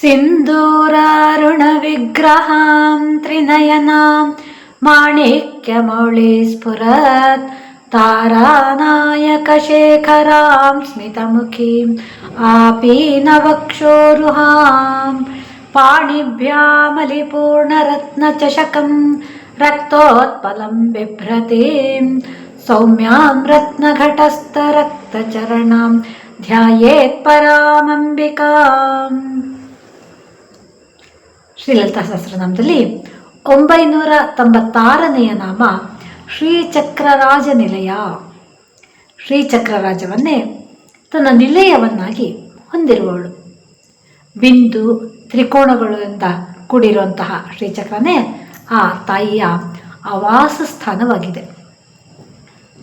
सिन्दूरारुणविग्रहां त्रिनयनां माणिक्यमौळिस्फुरत् तारानायकशेखरां स्मितमुखीम् आपीनवक्षोरुहां पाणिभ्यामलिपूर्णरत्नचषकं रक्तोत्पलं बिभ्रतीं सौम्यां रत्नघटस्थरक्तचरणं ध्यायेत्परामम्बिकाम् ಶ್ರೀಲಲಿತಾ ಸಹಸ್ರನಾಮದಲ್ಲಿ ಒಂಬೈನೂರ ತೊಂಬತ್ತಾರನೆಯ ನಾಮ ಶ್ರೀಚಕ್ರರಾಜ ನಿಲಯ ಶ್ರೀಚಕ್ರರಾಜವನ್ನೇ ತನ್ನ ನಿಲಯವನ್ನಾಗಿ ಹೊಂದಿರುವವಳು. ಬಿಂದು ತ್ರಿಕೋಣಗಳಿಂದ ಕೂಡಿರುವಂತಹ ಶ್ರೀಚಕ್ರನೇ ಆ ತಾಯಿಯ ಆವಾಸ ಸ್ಥಾನವಾಗಿದೆ.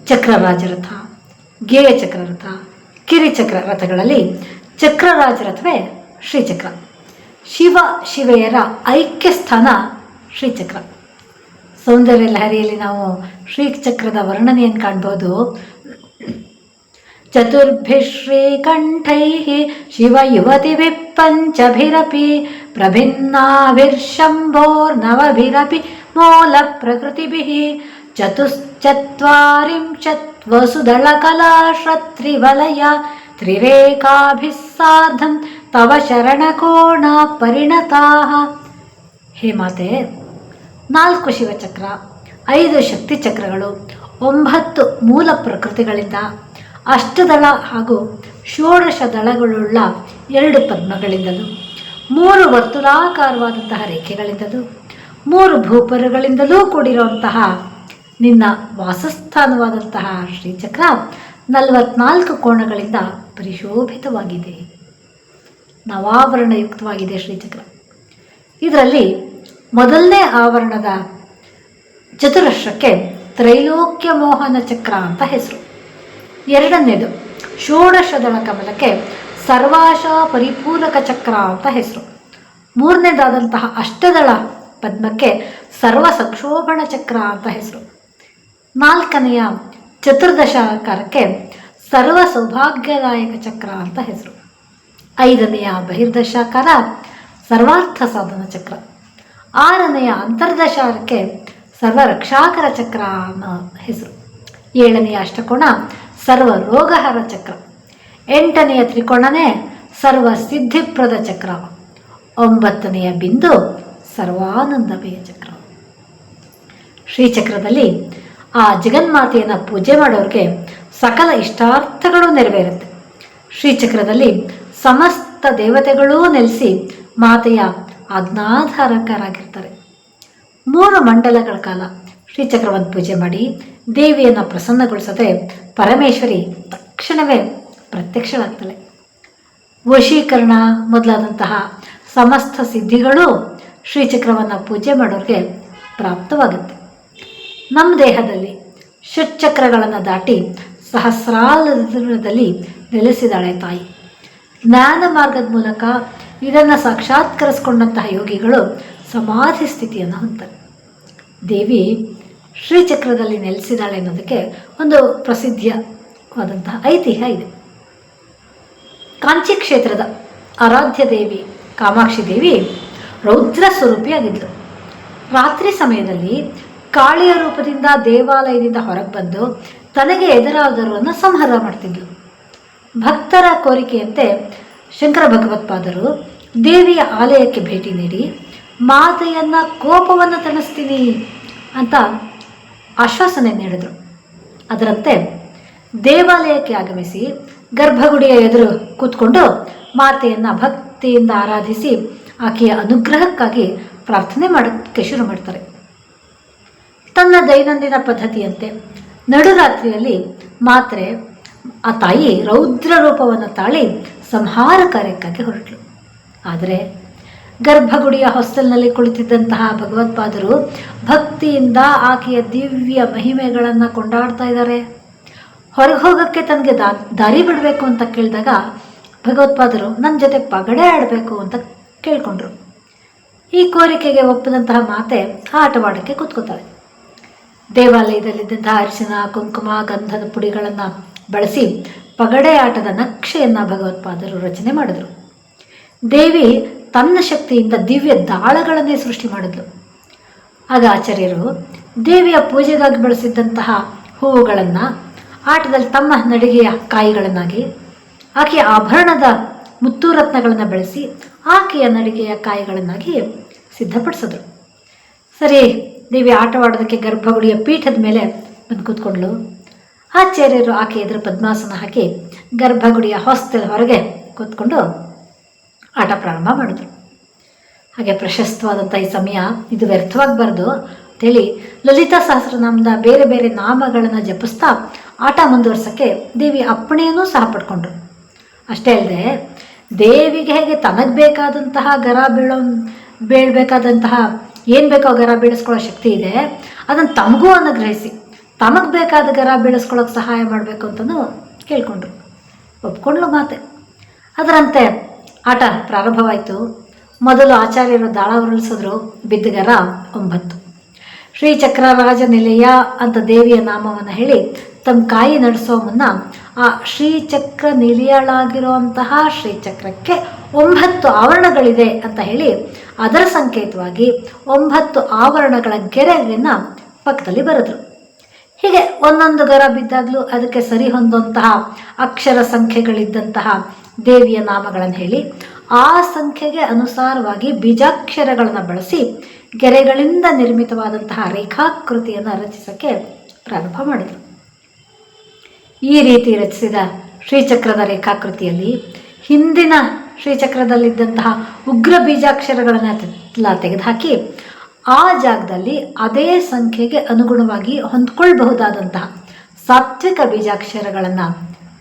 ಚಕ್ರರಾಜರಥ ಗೇಯ ಚಕ್ರರಥ ಕಿರಿಚಕ್ರ ರಥಗಳಲ್ಲಿ ಚಕ್ರರಾಜ ರಥವೇ ಶ್ರೀಚಕ್ರ. ಶಿವ ಶಿವೆಯರ ಐಕ್ಯ ಸ್ಥಾನ ಶ್ರೀಚಕ್ರ. ಸೌಂದರ್ಯ ಲಹರಿಯಲ್ಲಿ ನಾವು ಶ್ರೀಚಕ್ರದ ವರ್ಣನೆಯನ್ನು ಕಾಣ್ಬೋದು. ಚತುರ್ಭಿಶ್ರೀಕಂಠೈ ಶಿವಯುವತಿಭಿ ಪಂಚಭಿರಪಿ ಪ್ರಭಿನ್ನಾಭಿರ್ಶಂಭೋರ್ನವಭಿರಪಿ ಮೂಲ ಪ್ರಕೃತಿಭಿ ಚತುಶ್ಚತ್ವರಿಂಶತ್ ವಸುದಳಕಲಾಶ್ರತ್ರಿವಲಯ ತ್ರಿರೇಕಾಭಿಸ್ಸಾರ್ಧಂ तव ಶರಣಕೋಣ ಪರಿಣತಾಹ. ಹೇ ಮಾತೆ, ನಾಲ್ಕು ಶಿವಚಕ್ರ, ಐದು ಶಕ್ತಿ ಚಕ್ರಗಳು, ಒಂಬತ್ತು ಮೂಲ ಪ್ರಕೃತಿಗಳಿಂದ ಅಷ್ಟದಳ ಹಾಗೂ ಷೋಡಶ ದಳಗಳುಳ್ಳ ಎರಡು ಪದ್ಮಗಳಿಂದಲೂ ಮೂರು ವರ್ತುಲಾಕಾರವಾದಂತಹ ರೇಖೆಗಳಿಂದಲೂ ಮೂರು ಭೂಪರಗಳಿಂದಲೂ ಕೂಡಿರುವಂತಹ ನಿನ್ನ ವಾಸಸ್ಥಾನವಾದಂತಹ ಶ್ರೀಚಕ್ರ ನಲವತ್ನಾಲ್ಕು ಕೋಣಗಳಿಂದ ಪರಿಶೋಭಿತವಾಗಿದೆ. ನವಾವರಣಯುಕ್ತವಾಗಿದೆ ಶ್ರೀಚಕ್ರ. ಇದರಲ್ಲಿ ಮೊದಲನೇ ಆವರಣದ ಚತುರಶ್ರಕ್ಕೆ ತ್ರೈಲೋಕ್ಯ ಮೋಹನ ಚಕ್ರ ಅಂತ ಹೆಸರು. ಎರಡನೇದು ಷೋಡಶದಳ ಕಮಲಕ್ಕೆ ಸರ್ವಾಶ ಪರಿಪೂರಕ ಚಕ್ರ ಅಂತ ಹೆಸರು. ಮೂರನೇದಾದಂತಹ ಅಷ್ಟದಳ ಪದ್ಮಕ್ಕೆ ಸರ್ವ ಸಂಕ್ಷೋಭಣ ಚಕ್ರ ಅಂತ ಹೆಸರು. ನಾಲ್ಕನೆಯ ಚತುರ್ದಶಾಕಾರಕ್ಕೆ ಸರ್ವ ಸೌಭಾಗ್ಯದಾಯಕ ಚಕ್ರ ಅಂತ ಹೆಸರು. ಐದನೆಯ ಬಹಿರ್ದಶಾಕಾರ ಸರ್ವಾರ್ಥ ಸಾಧನ ಚಕ್ರ. ಆರನೆಯ ಅಂತರ್ದಶಾರಕ್ಕೆ ಸರ್ವ ರಕ್ಷಾಕರ ಚಕ್ರ ಅನ್ನೋ ಹೆಸರು. ಏಳನೆಯ ಅಷ್ಟಕೋಣ ಸರ್ವ ರೋಗಹರ ಚಕ್ರ. ಎಂಟನೆಯ ತ್ರಿಕೋಣನೇ ಸರ್ವ ಸಿದ್ಧಿಪ್ರದ ಚಕ್ರ. ಒಂಬತ್ತನೆಯ ಬಿಂದು ಸರ್ವಾನಂದಮಯ ಚಕ್ರ. ಶ್ರೀಚಕ್ರದಲ್ಲಿ ಆ ಜಗನ್ಮಾತೆಯನ್ನು ಪೂಜೆ ಮಾಡೋರಿಗೆ ಸಕಲ ಇಷ್ಟಾರ್ಥಗಳು ನೆರವೇರುತ್ತೆ. ಶ್ರೀಚಕ್ರದಲ್ಲಿ ಸಮಸ್ತ ದೇವತೆಗಳೂ ನೆಲೆಸಿ ಮಾತೆಯ ಆಜ್ಞಾಧಾರಕರಾಗಿರ್ತಾರೆ. ಮೂರು ಮಂಡಲಗಳ ಕಾಲ. ಶ್ರೀಚಕ್ರವನ್ನು ಪೂಜೆ ಮಾಡಿ ದೇವಿಯನ್ನು ಪ್ರಸನ್ನಗೊಳಿಸದೆ ಪರಮೇಶ್ವರಿ ತಕ್ಷಣವೇ ಪ್ರತ್ಯಕ್ಷಳಾಗ್ತಾಳೆ. ವಶೀಕರಣ ಮೊದಲಾದಂತಹ ಸಮಸ್ತ ಸಿದ್ಧಿಗಳು ಶ್ರೀಚಕ್ರವನ್ನು ಪೂಜೆ ಮಾಡೋರಿಗೆ ಪ್ರಾಪ್ತವಾಗುತ್ತೆ. ನಮ್ಮ ದೇಹದಲ್ಲಿ ಷಟ್ಚಕ್ರಗಳನ್ನು ದಾಟಿ ಸಹಸ್ರಾಲದಲ್ಲಿ ನೆಲೆಸಿದಾಳೆ ತಾಯಿ. ಜ್ಞಾನ ಮಾರ್ಗದ ಮೂಲಕ ಇದನ್ನು ಸಾಕ್ಷಾತ್ಕರಿಸ್ಕೊಂಡಂತಹ ಯೋಗಿಗಳು ಸಮಾಧಿ ಸ್ಥಿತಿಯನ್ನು ಹೊಂದ್ತಾರೆ. ದೇವಿ ಶ್ರೀಚಕ್ರದಲ್ಲಿ ನೆಲೆಸಿದಾಳೆ ಅನ್ನೋದಕ್ಕೆ ಒಂದು ಪ್ರಸಿದ್ಧವಾದಂತಹ ಐತಿಹ್ಯ ಇದೆ. ಕಾಂಚಿ ಕ್ಷೇತ್ರದ ಆರಾಧ್ಯ ದೇವಿ ಕಾಮಾಕ್ಷಿ ದೇವಿ ರೌದ್ರ ಸ್ವರೂಪಿಯಾಗಿದ್ದರು ರಾತ್ರಿ ಸಮಯದಲ್ಲಿ ಕಾಳಿಯ ರೂಪದಿಂದ ದೇವಾಲಯದಿಂದ ಹೊರಗೆ ಬಂದು ತನಗೆ ಎದುರಾದವರನ್ನು ಸಂಹಾರ ಮಾಡ್ತಿದ್ಲು. ಭಕ್ತರ ಕೋರಿಕೆಯಂತೆ ಶಂಕರ ಭಗವತ್ಪಾದರು ದೇವಿಯ ಆಲಯಕ್ಕೆ ಭೇಟಿ ನೀಡಿ, ಮಾತೆಯನ್ನ ಕೋಪವನ್ನು ತಣಿಸ್ತೀನಿ ಅಂತ ಆಶ್ವಾಸನೆ ನೀಡಿದರು. ಅದರಂತೆ ದೇವಾಲಯಕ್ಕೆ ಆಗಮಿಸಿ ಗರ್ಭಗುಡಿಯ ಎದುರು ಕೂತ್ಕೊಂಡು ಮಾತೆಯನ್ನು ಭಕ್ತಿಯಿಂದ ಆರಾಧಿಸಿ ಆಕೆಯ ಅನುಗ್ರಹಕ್ಕಾಗಿ ಪ್ರಾರ್ಥನೆ ಮಾಡೋಕ್ಕೆ ಶುರು ಮಾಡ್ತಾರೆ. ತನ್ನ ದೈನಂದಿನ ಪದ್ಧತಿಯಂತೆ ನಡುರಾತ್ರಿಯಲ್ಲಿ ಮಾತ್ರೆ ಆ ತಾಯಿ ರೌದ್ರ ರೂಪವನ್ನು ತಾಳಿ ಸಂಹಾರ ಕಾರ್ಯಕ್ಕಾಗಿ ಹೊರಟಳು ಆದರೆ ಗರ್ಭಗುಡಿಯ ಹಾಸ್ಟೆಲ್ನಲ್ಲಿ ಕುಳಿತಿದ್ದಂತಹ ಭಗವತ್ಪಾದರು ಭಕ್ತಿಯಿಂದ ಆಕೆಯ ದಿವ್ಯ ಮಹಿಮೆಗಳನ್ನು ಕೊಂಡಾಡ್ತಾ ಇದ್ದಾರೆ. ಹೊರಗೆ ಹೋಗೋಕ್ಕೆ ತನಗೆ ದಾ, ದಾರಿ ಬಿಡಬೇಕು ಅಂತ ಕೇಳಿದಾಗ ಭಗವತ್ಪಾದರು ನನ್ನ ಜೊತೆ ಪಗಡೆ ಆಡಬೇಕು ಅಂತ ಕೇಳ್ಕೊಂಡ್ರು. ಈ ಕೋರಿಕೆಗೆ ಒಪ್ಪಿದಂತಹ ಮಾತೆ ಆಟವಾಡಕ್ಕೆ ಕೂತ್ಕೋತಾಳೆ ದೇವಾಲಯದಲ್ಲಿದ್ದಂತಹ ಅರಿಶಿನ, ಕುಂಕುಮ, ಗಂಧದ ಪುಡಿಗಳನ್ನು ಬಳಸಿ ಪಗಡೆ ಆಟದ ನಕ್ಷೆಯನ್ನು ಭಗವತ್ಪಾದರು ರಚನೆ ಮಾಡಿದರು. ದೇವಿ ತನ್ನ ಶಕ್ತಿಯಿಂದ ದಿವ್ಯ ದಾಳಗಳನ್ನೇ ಸೃಷ್ಟಿ ಮಾಡಿದ್ಲು. ಆಗ ಆಚಾರ್ಯರು ದೇವಿಯ ಪೂಜೆಗಾಗಿ ಬಳಸಿದ್ದಂತಹ ಹೂವುಗಳನ್ನು ಆಟದಲ್ಲಿ ತಮ್ಮ ನಡಿಗೆಯ ಕಾಯಿಗಳನ್ನಾಗಿ ಆಕೆಯ ಆಭರಣದ ಮುತ್ತು ರತ್ನಗಳನ್ನು ಬಳಸಿ ಆಕೆಯ ನಡಿಗೆಯ ಕಾಯಿಗಳನ್ನಾಗಿ ಸಿದ್ಧಪಡಿಸಿದ್ರು. ಸರಿ, ದೇವಿ ಆಟವಾಡೋದಕ್ಕೆ ಗರ್ಭಗುಡಿಯ ಪೀಠದ ಮೇಲೆ ಬಂದು ಕೂತ್ಕೊಂಡ್ಲು ಆಚಾರ್ಯರು ಆಕೆ ಎದುರು ಪದ್ಮಾಸನ ಹಾಕಿ ಗರ್ಭಗುಡಿಯ ಹಾಸ್ಟೆಲ್ ಹೊರಗೆ ಕೂತ್ಕೊಂಡು ಆಟ ಪ್ರಾರಂಭ ಮಾಡಿದ್ರು. ಹಾಗೆ ಪ್ರಶಸ್ತವಾದಂಥ ಈ ಸಮಯ ಇದು ವ್ಯರ್ಥವಾಗಬಾರ್ದು ಅಂತೇಳಿ ಲಲಿತಾ ಸಹಸ್ರನಾಮದ ಬೇರೆ ಬೇರೆ ನಾಮಗಳನ್ನು ಜಪಿಸ್ತಾ ಆಟ ಮುಂದುವರ್ಸೋಕ್ಕೆ ದೇವಿ ಅಪ್ಪಣೆಯನ್ನು ಸಹ ಪಡ್ಕೊಂಡ್ರು. ಅಷ್ಟೇ ಅಲ್ಲದೆ ದೇವಿಗೆ ಹೇಗೆ ತನಗೆ ಬೇಕಾದಂತಹ ಗರ ಬೀಳೋ, ಬೀಳಬೇಕಾದಂತಹ ಏನು ಬೇಕೋ ಗರ ಬೀಳಿಸ್ಕೊಳ್ಳೋ ಶಕ್ತಿ ಇದೆ ಅದನ್ನು ತಮಗೂ ಅನುಗ್ರಹಿಸಿ. ತಮಗೆ ಬೇಕಾದ ಗರ ಬೀಳಿಸ್ಕೊಳ್ಳೋಕೆ ಸಹಾಯ ಮಾಡಬೇಕು ಅಂತಲೂ ಕೇಳಿಕೊಂಡ್ರು. ಒಪ್ಕೊಂಡ್ಲು ಮಾತೆ. ಅದರಂತೆ ಆಟ ಪ್ರಾರಂಭವಾಯಿತು. ಮೊದಲು ಆಚಾರ್ಯರು ದಾಳ ಉರುಳಿಸಿದ್ರು ಬಿದ್ದಗರ ಒಂಬತ್ತು. ಶ್ರೀ ಚಕ್ರರಾಜ ನಿಲಯ ಅಂತ ದೇವಿಯ ನಾಮವನ್ನು ಹೇಳಿ ತಮ್ಮ ಕಾಯಿ ನಡೆಸೋ ಮುನ್ನ ಆ ಶ್ರೀಚಕ್ರ ನಿಲಯಳಾಗಿರುವಂತಹ ಶ್ರೀಚಕ್ರಕ್ಕೆ ಒಂಬತ್ತು ಆವರಣಗಳಿದೆ ಅಂತ ಹೇಳಿ ಅದರ ಸಂಕೇತವಾಗಿ ಒಂಬತ್ತು ಆವರಣಗಳ ಗೆರೆಯನ್ನು ಪಕ್ಕದಲ್ಲಿ ಬರೆದ್ರು. ಹೀಗೆ ಒಂದೊಂದು ಗರ ಬಿದ್ದಾಗಲೂ ಅದಕ್ಕೆ ಸರಿ ಹೊಂದುವಂತಹ ಅಕ್ಷರ ಸಂಖ್ಯೆಗಳಿದ್ದಂತಹ ದೇವಿಯ ನಾಮಗಳನ್ನು ಹೇಳಿ, ಆ ಸಂಖ್ಯೆಗೆ ಅನುಸಾರವಾಗಿ ಬೀಜಾಕ್ಷರಗಳನ್ನು ಬಳಸಿ ಗೆರೆಗಳಿಂದ ನಿರ್ಮಿತವಾದಂತಹ ರೇಖಾಕೃತಿಯನ್ನು ರಚಿಸೋಕ್ಕೆ ಪ್ರಾರಂಭ ಮಾಡಿದರು. ಈ ರೀತಿ ರಚಿಸಿದ ಶ್ರೀಚಕ್ರದ ರೇಖಾಕೃತಿಯಲ್ಲಿ ಹಿಂದಿನ ಶ್ರೀಚಕ್ರದಲ್ಲಿದ್ದಂತಹ ಉಗ್ರ ಬೀಜಾಕ್ಷರಗಳನ್ನು ತೆಗೆದುಹಾಕಿ ಆ ಜಾಗದಲ್ಲಿ ಅದೇ ಸಂಖ್ಯೆಗೆ ಅನುಗುಣವಾಗಿ ಹೊಂದ್ಕೊಳ್ಬಹುದಾದಂತಹ ಸಾತ್ವಿಕ ಬೀಜಾಕ್ಷರಗಳನ್ನು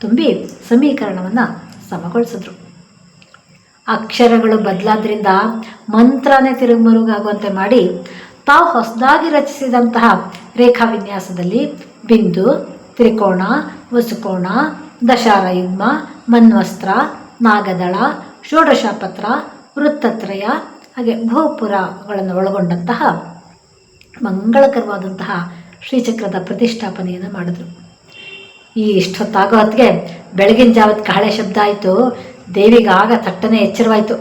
ತುಂಬಿ ಸಮೀಕರಣವನ್ನು ಸಮಗೊಳಿಸಿದ್ರು. ಅಕ್ಷರಗಳು ಬದಲಾದ್ರಿಂದ ಮಂತ್ರನೇ ತಿರುಗುಮರುಗಾಗುವಂತೆ ಮಾಡಿ ತಾವು ಹೊಸದಾಗಿ ರಚಿಸಿದಂತಹ ರೇಖಾ ವಿನ್ಯಾಸದಲ್ಲಿ ಬಿಂದು, ತ್ರಿಕೋಣ, ವಸುಕೋಣ, ದಶಾರಯುಗ್ಮ, ಮನ್ವಸ್ತ್ರ, ನಾಗದಳ, ಷೋಡಶಪತ್ರ, ವೃತ್ತತ್ರಯ ಹಾಗೆ ಭೂಪುರಗಳನ್ನು ಒಳಗೊಂಡಂತಹ ಮಂಗಳಕರವಾದಂತಹ ಶ್ರೀಚಕ್ರದ ಪ್ರತಿಷ್ಠಾಪನೆಯನ್ನು ಮಾಡಿದ್ರು. ಈ ಇಷ್ಟೊತ್ತಾಗೋ ಹೊತ್ತಿಗೆ ಬೆಳಗಿನ ಜಾವದ ಕಹಳೆ ಶಬ್ದ ಆಯಿತು, ದೇವಿಗೆ ಆಗ ತಟ್ಟನೆ ಎಚ್ಚರವಾಯಿತು.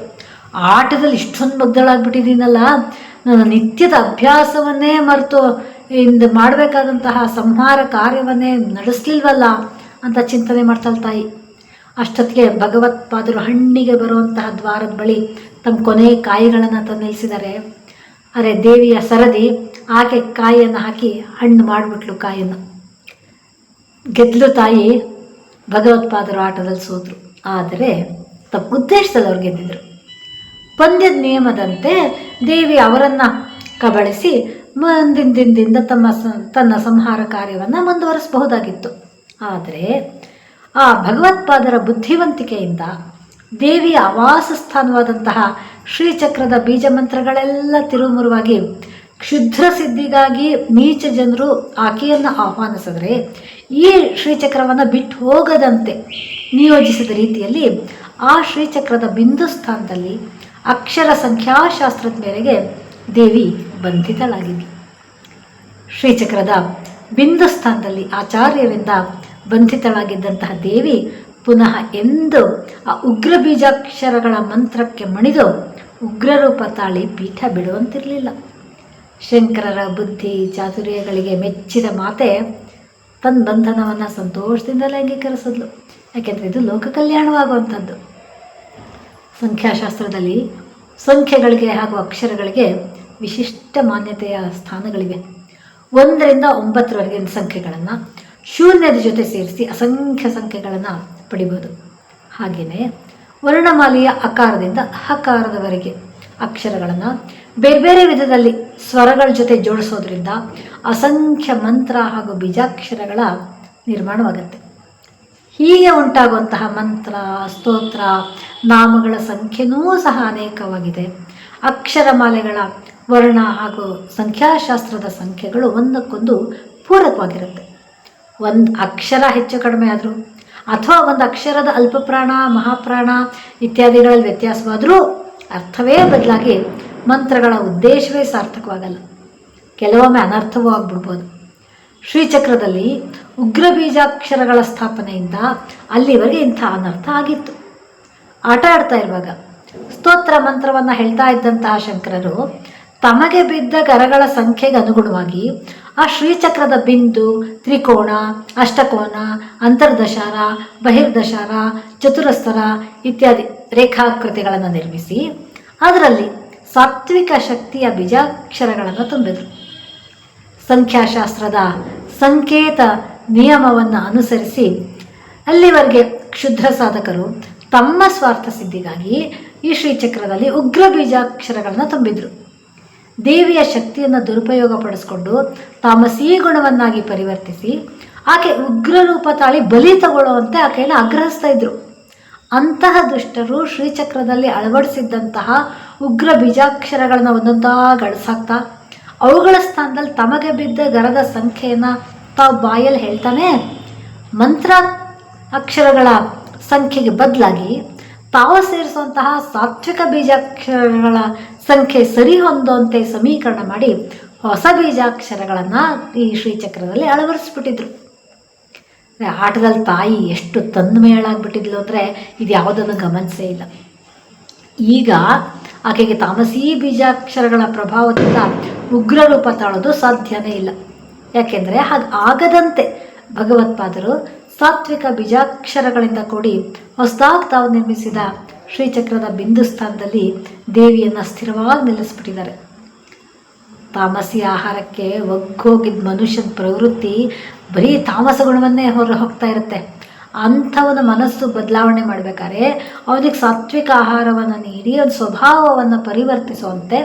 ಆಟದಲ್ಲಿ ಇಷ್ಟೊಂದು ಮಗ್ದಳಾಗ್ಬಿಟ್ಟಿದ್ದೀನಲ್ಲ ನನ್ನ ನಿತ್ಯದ ಅಭ್ಯಾಸವನ್ನೇ ಮರೆತು ಇಂದು ಮಾಡಬೇಕಾದಂತಹ ಸಂಹಾರ ಕಾರ್ಯವನ್ನೇ ನಡೆಸ್ಲಿಲ್ವಲ್ಲ ಅಂತ ಚಿಂತನೆ ಮಾಡ್ತಾಳೆ ತಾಯಿ. ಅಷ್ಟೊತ್ತಿಗೆ ಭಗವತ್ಪಾದರು ಹಣ್ಣಿಗೆ ಬರುವಂತಹ ದ್ವಾರದ ಬಳಿ ತಮ್ಮ ಕೊನೆ ಕಾಯಿಗಳನ್ನು ತಂದು ನಿಲ್ಲಿಸಿದ್ದಾರೆ. ಅರೆ ದೇವಿಯ ಸರದಿ, ಆಕೆ ಕಾಯಿಯನ್ನು ಹಾಕಿ ಹಣ್ಣು ಮಾಡಿಬಿಟ್ಲು ಕಾಯನ್ನು ಗೆದ್ಲು ತಾಯಿ ಭಗವತ್ಪಾದರು ಆಟದಲ್ಲಿ ಸೋತರು. ಆದರೆ ತಮ್ಮ ಉದ್ದೇಶದಲ್ಲಿ ಅವ್ರು ಗೆದ್ದಿದ್ರು. ಪಂದ್ಯದ ನಿಯಮದಂತೆ ದೇವಿ ಅವರನ್ನು ಕಬಳಿಸಿ ಮುಂದಿನ ದಿನದಿಂದ ತಮ್ಮ ತನ್ನ ಸಂಹಾರ ಕಾರ್ಯವನ್ನು ಮುಂದುವರಿಸಬಹುದಾಗಿತ್ತು. ಆದರೆ ಆ ಭಗವತ್ಪಾದರ ಬುದ್ಧಿವಂತಿಕೆಯಿಂದ ದೇವಿಯ ಆವಾಸ ಸ್ಥಾನವಾದಂತಹ ಶ್ರೀಚಕ್ರದ ಬೀಜ ಮಂತ್ರಗಳೆಲ್ಲ ತಿರುಮುರುವಾಗಿ ಕ್ಷುದ್ರ ಸಿದ್ಧಿಗಾಗಿ ನೀಚ ಜನರು ಆಕೆಯನ್ನು ಆಹ್ವಾನಿಸಿದರೆ ಈ ಶ್ರೀಚಕ್ರವನ್ನು ಬಿಟ್ಟು ಹೋಗದಂತೆ ನಿಯೋಜಿಸಿದ ರೀತಿಯಲ್ಲಿ ಆ ಶ್ರೀಚಕ್ರದ ಬಿಂದು ಸ್ಥಾನದಲ್ಲಿ ಅಕ್ಷರ ಸಂಖ್ಯಾಶಾಸ್ತ್ರದ ಮೇರೆಗೆ ದೇವಿ ಬಂಧಿತಳಾಗಿದ್ಲು ಶ್ರೀಚಕ್ರದ ಬಿಂದು ಸ್ಥಾನದಲ್ಲಿ ಆಚಾರ್ಯರಿಂದ ಬಂಧಿತಳಾಗಿದ್ದಂತಹ ದೇವಿ ಪುನಃ ಎಂದು ಆ ಉಗ್ರ ಬೀಜಾಕ್ಷರಗಳ ಮಂತ್ರಕ್ಕೆ ಮಣಿದು ಉಗ್ರರೂಪ ತಾಳಿ ಪೀಠ ಬಿಡುವಂತಿರಲಿಲ್ಲ. ಶಂಕರರ ಬುದ್ಧಿ ಚಾತುರ್ಯಗಳಿಗೆ ಮೆಚ್ಚಿದ ಮಾತೆ ತನ್ನ ಬಂಧನವನ್ನು ಸಂತೋಷದಿಂದಲೇ ಅಂಗೀಕರಿಸಿದ್ಲು ಯಾಕೆಂದರೆ ಇದು ಲೋಕ ಕಲ್ಯಾಣವಾಗುವಂಥದ್ದು. ಸಂಖ್ಯಾಶಾಸ್ತ್ರದಲ್ಲಿ ಸಂಖ್ಯೆಗಳಿಗೆ ಹಾಗೂ ಅಕ್ಷರಗಳಿಗೆ ವಿಶಿಷ್ಟ ಮಾನ್ಯತೆಯ ಸ್ಥಾನಗಳಿವೆ. ಒಂದರಿಂದ ಒಂಬತ್ತರವರೆಗಿನ ಸಂಖ್ಯೆಗಳನ್ನು ಶೂನ್ಯದ ಜೊತೆ ಸೇರಿಸಿ ಅಸಂಖ್ಯ ಸಂಖ್ಯೆಗಳನ್ನು ಪಡಿಬೋದು. ಹಾಗೆಯೇ ವರ್ಣಮಾಲೆಯ ಅಕಾರದಿಂದ ಹಕಾರದವರೆಗೆ ಅಕ್ಷರಗಳನ್ನು ಬೇರೆ ಬೇರೆ ವಿಧದಲ್ಲಿ ಸ್ವರಗಳ ಜೊತೆ ಜೋಡಿಸೋದ್ರಿಂದ ಅಸಂಖ್ಯ ಮಂತ್ರ ಹಾಗೂ ಬೀಜಾಕ್ಷರಗಳ ನಿರ್ಮಾಣವಾಗುತ್ತೆ. ಹೀಗೆ ಉಂಟಾಗುವಂತಹ ಮಂತ್ರ, ಸ್ತೋತ್ರ, ನಾಮಗಳ ಸಂಖ್ಯೆನೂ ಸಹ ಅನೇಕವಾಗಿದೆ. ಅಕ್ಷರಮಾಲೆಗಳ ವರ್ಣ ಹಾಗೂ ಸಂಖ್ಯಾಶಾಸ್ತ್ರದ ಸಂಖ್ಯೆಗಳು ಒಂದಕ್ಕೊಂದು ಪೂರಕವಾಗಿರುತ್ತೆ. ಒಂದು ಅಕ್ಷರ ಹೆಚ್ಚು ಕಡಿಮೆ ಆದರೂ ಅಥವಾ ಒಂದು ಅಕ್ಷರದ ಅಲ್ಪಪ್ರಾಣ, ಮಹಾಪ್ರಾಣ ಇತ್ಯಾದಿಗಳಲ್ಲಿ ವ್ಯತ್ಯಾಸವಾದರೂ ಅರ್ಥವೇ ಬದಲಾಗಿ ಮಂತ್ರಗಳ ಉದ್ದೇಶವೇ ಸಾರ್ಥಕವಾಗಲ್ಲ. ಕೆಲವೊಮ್ಮೆ ಅನರ್ಥವೂ ಆಗ್ಬಿಡ್ಬೋದು. ಶ್ರೀಚಕ್ರದಲ್ಲಿ ಉಗ್ರ ಬೀಜಾಕ್ಷರಗಳ ಸ್ಥಾಪನೆಯಿಂದ ಅಲ್ಲಿವರೆಗೆ ಇಂಥ ಅನರ್ಥ ಆಗಿತ್ತು. ಆಟ ಆಡ್ತಾ ಇರುವಾಗ ಸ್ತೋತ್ರ ಮಂತ್ರವನ್ನು ಹೇಳ್ತಾ ಇದ್ದಂತಹ ಶಂಕರರು ತಮಗೆ ಬಿದ್ದ ಕರಗಳ ಸಂಖ್ಯೆಗೆ ಅನುಗುಣವಾಗಿ ಆ ಶ್ರೀಚಕ್ರದ ಬಿಂದು, ತ್ರಿಕೋಣ, ಅಷ್ಟಕೋನ, ಅಂತರ್ದಶಾರ, ಬಹಿರ್ದಶಾರ, ಚತುರಸ್ತರ ಇತ್ಯಾದಿ ರೇಖಾಕೃತಿಗಳನ್ನು ನಿರ್ಮಿಸಿ ಅದರಲ್ಲಿ ಸಾತ್ವಿಕ ಶಕ್ತಿಯ ಬೀಜಾಕ್ಷರಗಳನ್ನು ತುಂಬಿದರು. ಸಂಖ್ಯಾಶಾಸ್ತ್ರದ ಸಂಕೇತ ನಿಯಮವನ್ನು ಅನುಸರಿಸಿ ಅಲ್ಲಿವರೆಗೆ ಕ್ಷುದ್ರ ಸಾಧಕರು ತಮ್ಮ ಸ್ವಾರ್ಥ ಸಿದ್ಧಿಗಾಗಿ ಈ ಶ್ರೀಚಕ್ರದಲ್ಲಿ ಉಗ್ರ ಬೀಜಾಕ್ಷರಗಳನ್ನು ತುಂಬಿದ್ರು. ದೇವಿಯ ಶಕ್ತಿಯನ್ನು ದುರುಪಯೋಗ ಪಡಿಸ್ಕೊಂಡು ತಾಮಸೀ ಗುಣವನ್ನಾಗಿ ಪರಿವರ್ತಿಸಿ ಆಕೆ ಉಗ್ರ ರೂಪ ತಾಳಿ ಬಲಿ ತಗೊಳ್ಳುವಂತೆ ಆಕೆಯನ್ನು ಆಗ್ರಹಿಸ್ತಾ ಇದ್ರು. ಅಂತಹ ದುಷ್ಟರು ಶ್ರೀಚಕ್ರದಲ್ಲಿ ಅಳವಡಿಸಿದ್ದಂತಹ ಉಗ್ರ ಬೀಜಾಕ್ಷರಗಳನ್ನು ಒಂದೊಂದಾಗಿ ಅಳಿಸಾಕ್ತಾ ಅವುಗಳ ಸ್ಥಾನದಲ್ಲಿ ತಮಗೆ ಬಿದ್ದ ಗರದ ಸಂಖ್ಯೆಯನ್ನು ತಾವು ಬಾಯಲ್ಲಿ ಹೇಳ್ತಾನೆ ಮಂತ್ರ ಅಕ್ಷರಗಳ ಸಂಖ್ಯೆಗೆ ಬದಲಾಗಿ ತಾವು ಸೇರಿಸುವಂತಹ ಸಾತ್ವಿಕ ಬೀಜಾಕ್ಷರಗಳ ಸಂಖ್ಯೆ ಸರಿ ಹೊಂದುವಂತೆ ಸಮೀಕರಣ ಮಾಡಿ ಹೊಸ ಬೀಜಾಕ್ಷರಗಳನ್ನು ಈ ಶ್ರೀಚಕ್ರದಲ್ಲಿ ಅಳವಡಿಸ್ಬಿಟ್ಟಿದ್ರು. ಆಟದಲ್ಲಿ ತಾಯಿ ಎಷ್ಟು ತಂದ್ಮೇಳಾಗ್ಬಿಟ್ಟಿದ್ಲು ಅಂದರೆ ಇದು ಯಾವುದನ್ನು ಗಮನಿಸೇ ಇಲ್ಲ. ಈಗ ಆಕೆಗೆ ತಾಮಸೀ ಬೀಜಾಕ್ಷರಗಳ ಪ್ರಭಾವದಿಂದ ಉಗ್ರ ರೂಪ ತಾಳೋದು ಸಾಧ್ಯನೇ ಇಲ್ಲ. ಯಾಕೆಂದರೆ ಹಾಗೆ ಆಗದಂತೆ ಭಗವತ್ಪಾದರು ಸಾತ್ವಿಕ ಬೀಜಾಕ್ಷರಗಳಿಂದ ಕೂಡಿ ಹೊಸದಾಗಿ ತಾವು ನಿರ್ಮಿಸಿದ ಶ್ರೀಚಕ್ರದ ಬಿಂದು ಸ್ಥಾನದಲ್ಲಿ ದೇವಿಯನ್ನು ಸ್ಥಿರವಾಗಿ ನಿಲ್ಲಿಸ್ಬಿಟ್ಟಿದ್ದಾರೆ. ತಾಮಸಿ ಆಹಾರಕ್ಕೆ ಒಗ್ಗೋಗಿದ್ದ ಮನುಷ್ಯನ ಪ್ರವೃತ್ತಿ ಬರೀ ತಾಮಸ ಗುಣವನ್ನೇ ಹೊರ ಹೋಗ್ತಾ ಇರುತ್ತೆ. ಅಂಥವನ ಮನಸ್ಸು ಬದಲಾವಣೆ ಮಾಡಬೇಕಾದ್ರೆ ಅವನಿಗೆ ಸಾತ್ವಿಕ ಆಹಾರವನ್ನು ನೀಡಿ ಅವನ ಸ್ವಭಾವವನ್ನು ಪರಿವರ್ತಿಸುವಂತೆ